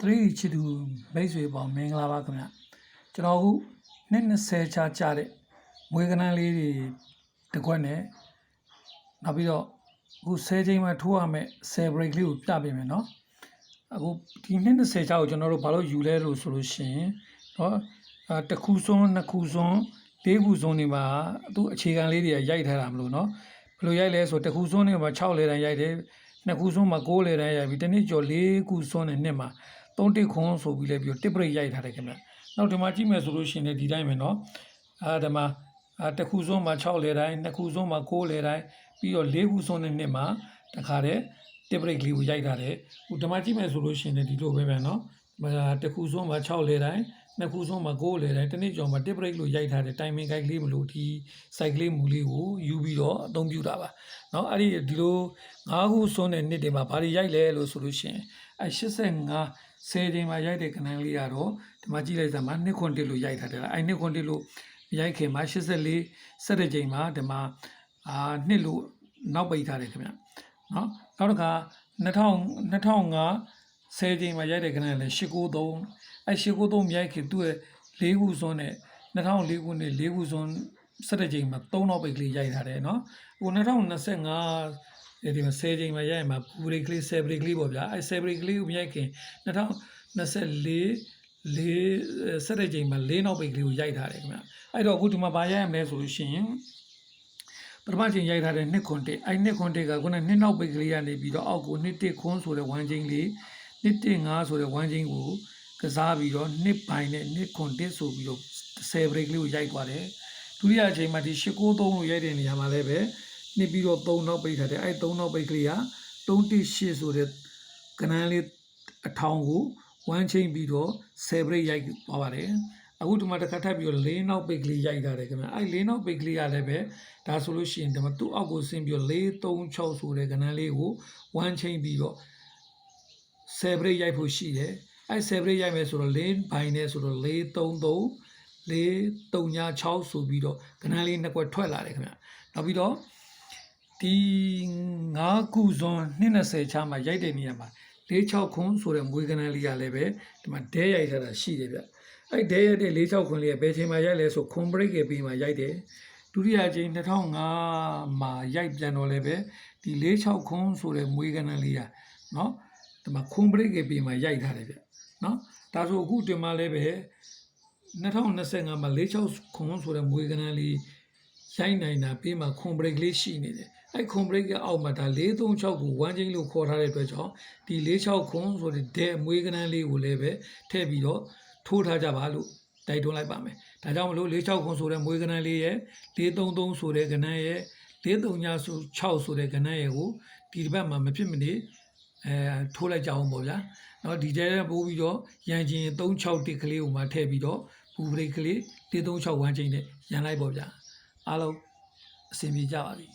3D ချစ်သူမိတ်ဆွေပေါင်းမင်္ဂလာပါခင်ဗျကျွန်တော်ခုနှစ်20ချာကြတဲ့မွေးကနန်းလေးတွေတစ်ခွက်နဲ့နောက်ပြီးတော့အခု10ချိန်မှထိုးရမယ်10 break လေးကိုပြပေးမယ်နော်အခုဒီနှစ်20ချာကိုကျွန်တော်တို့ဘာလို့ယူလဲလို့ဆိုလို့ရှိရင်နော်အဲတစ်ခုစွန်းနှစ်ခုစွန်းလေးခုစွန်းတွေမှာသူအခြေခံလေးတွေကရိုက်ထားတာမလို့နော်ဘယ်လိုရိုက်လဲဆိုတစ်ခုစွန်းတွေမှာ6လေတန်းရိုက်တယ်နှစ်ခုစွန်းမှာ9လေတန်းရိုက်ပြီးတစ်နှစ်ကျော်၄ခုစွန်းနဲ့နှစ်မှာ 3တစ်ခွန်းဆိုပြီးလဲပြီးတော့တစ်ပရိတ်ရိုက်ထားတယ်ခင်ဗျနောက်ဒီမှာကြည့်မယ်ဆိုလို့ရှိရင်လည်းဒီတိုင်းပဲเนาะအဲဒီမှာအဲတစ်ခုစွန်းမှာ6လေတိုင်းနှစ်ခုစွန်းမှာ9လေတိုင်းပြီးတော့၄ခုစွန်းနဲ့နှစ်မှာတခါတည်းတစ်ပရိတ်ကလေးကိုရိုက်ထားတယ်ဟိုဒီမှာကြည့်မယ်ဆိုလို့ရှိရင်လည်းဒီလိုပဲပဲเนาะတစ်ခုစွန်းမှာ6လေတိုင်းနှစ်ခုဆုံးမှာကိုယ်လေတိုင်းတစ်နေ့ကျော်မှာ tip break လို့ရိုက်ထားတဲ့ timing guide လေးမလို့ဒီ site ကလေးမူလေးကိုယူပြီးတော့အသုံးပြုတာပါเนาะအဲ့ဒီဒီလို၅ခုဆုံးတဲ့နှစ်တွေမှာဘာတွေရိုက်လဲလို့ဆိုလို့ရှိရင်အဲ85 10ချိန်မှာရိုက်တဲ့ကဏ္ဍလေးကတော့ဒီမှာကြည့်လိုက်စမ်းပါ2ခွန်1လို့ရိုက်ထားတယ်လားအဲ2ခွန်1လို့ရိုက်ခင်မှာ84 17ချိန်မှာဒီမှာအာ2လို့နောက်ပိတ်ထားတယ်ခင်ဗျနော်နောက်တစ်ခါ2000 2005 10ချိန်မှာရိုက်တဲ့ကဏ္ဍလည်း893အဲ893ရိုက်ခင်သူ့ရဲ့၄ခုစွန်းနဲ့2004ခုနှစ်၄ခုစွန်း17ချိန်မှာ3နောက်ပိတ်ကလေးရိုက်ထားတယ်နော်ဟို2025 ဒီမှာ10ချိန်မှာရိုက်မှာပူဘရိတ်ကလေး10ဘရိတ်ကလေးပေါ့ဗျာအဲ10ဘရိတ်ကလေးကိုမြိုက်ခင်2024လေး17ချိန်မှာ၄နောက်ပိတ်ကလေးကိုရိုက်ထားတယ်ခင်ဗျအဲ့တော့အခုဒီမှာဗာရိုက်ရမလဲဆိုလို့ရှိရင်ပထမချိန်ရိုက်ထားတဲ့နှစ်ခွန်တစ်အဲ့နှစ်ခွန်တစ်ကခုနနှစ်နောက်ပိတ်ကလေးကနေပြီးတော့အောက်ကိုနှစ်တစ်ခွန်းဆိုတဲ့ဝမ်းချင်းလေးနှစ်တစ်ငါးဆိုတဲ့ဝမ်းချင်းကိုကစားပြီးတော့နှစ်ပိုင်းနဲ့နှစ်ခွန်တစ်ဆိုပြီးတော့10 break လေးကိုရိုက်သွားတယ်ဒုတိယအချိန်မှာဒီ893လို့ရိုက်တဲ့နေရာမှာလည်းပဲ နှစ်ပြီးတော့3နောက်ပိတ်ထားတယ်အဲ့3နောက်ပိတ်ကလေးက318ဆိုတဲ့ကနန်းလေးအထောင်ကိုဝမ်းချင်းပြီးတော့10 break ရိုက်သွားပါတယ်အခုဒီမှာတစ်ခါထပ်ပြီးတော့၄နောက်ပိတ်ကလေးရိုက်ထားတယ်ခင်ဗျအဲ့၄နောက်ပိတ်ကလေးကလည်းပဲဒါဆိုလို့ရှိရင်ဒီမှာသူ့အောက်ကိုဆင်းပြီးတော့4 3 6ဆိုတဲ့ကဏ္ဍလေးကိုဝမ်းချင်းပြီးတော့10 break ရိုက်ဖို့ရှိတယ်အဲ့10 break ရိုက်မယ်ဆိုတော့၄ဘိုင်နဲ့ဆိုတော့4 3 3 4 3ညာ6ဆိုပြီးတော့ကဏ္ဍလေးနှစ်ကွက်ထွက်လာတယ်ခင်ဗျနောက်ပြီးတော့ ဒီ9ခုစွန်း20ချာမှာရိုက်တဲ့နေရာမှာ46ခွန်းဆိုတဲ့မွေးကဏ္ဍလေးကလည်းပဲဒီမှာဒဲရိုက်ထားတာရှိတယ်ဗျအဲ့ဒဲရိုက်တဲ့46ခွန်းလေးကဘယ်ချိန်မှာရိုက်လဲဆိုခွန် break ရဲ့ပြီးမှာရိုက်တယ်ဒုတိယချိန်2005မှာရိုက်ပြန်တော့လည်းပဲဒီ46ခွန်းဆိုတဲ့မွေးကဏ္ဍလေးကနော်ဒီမှာခွန် break ရဲ့ပြီးမှာရိုက်ထားတယ်ဗျနော်ဒါဆိုအခုတင်မှာလည်းပဲ2025မှာ46ခွန်ဆိုတဲ့မွေးကဏ္ဍလေးရိုက်နိုင်တာပြီးမှခွန် break လေးရှိနေတယ် အဲ့ခွန် break ရဲ့အောက်မှာဒါ436ကို1ချင်းလို့ခေါ်ထားတဲ့အတွက်ကြောင့်ဒီ46ခွန်ဆိုတဲ့ဒဲအမွေးကနန်းလေးကိုလည်းပဲထည့်ပြီးတော့ထိုးထားကြပါလို့တိုက်တွန်းလိုက်ပါမယ်ဒါကြောင့်မလို့46ခွန်ဆိုတဲ့မွေးကနန်းလေးရဲ့433ဆိုတဲ့ကနန်းရဲ့439ဆို6ဆိုတဲ့ကနန်းရဲ့ကိုဒီတစ်ပတ်မှာမဖြစ်မနေအဲထိုးလိုက်ကြအောင်ပေါ့ဗျာနော်ဒီတဲပိုးပြီးတော့ရန်ချင်း361ကလေးကိုမှထည့်ပြီးတော့ဘူဘရိတ်ကလေး336ဝမ်းချင်းနဲ့ရန်လိုက်ပေါ့ဗျာအားလုံးအဆင်ပြေကြပါပြီ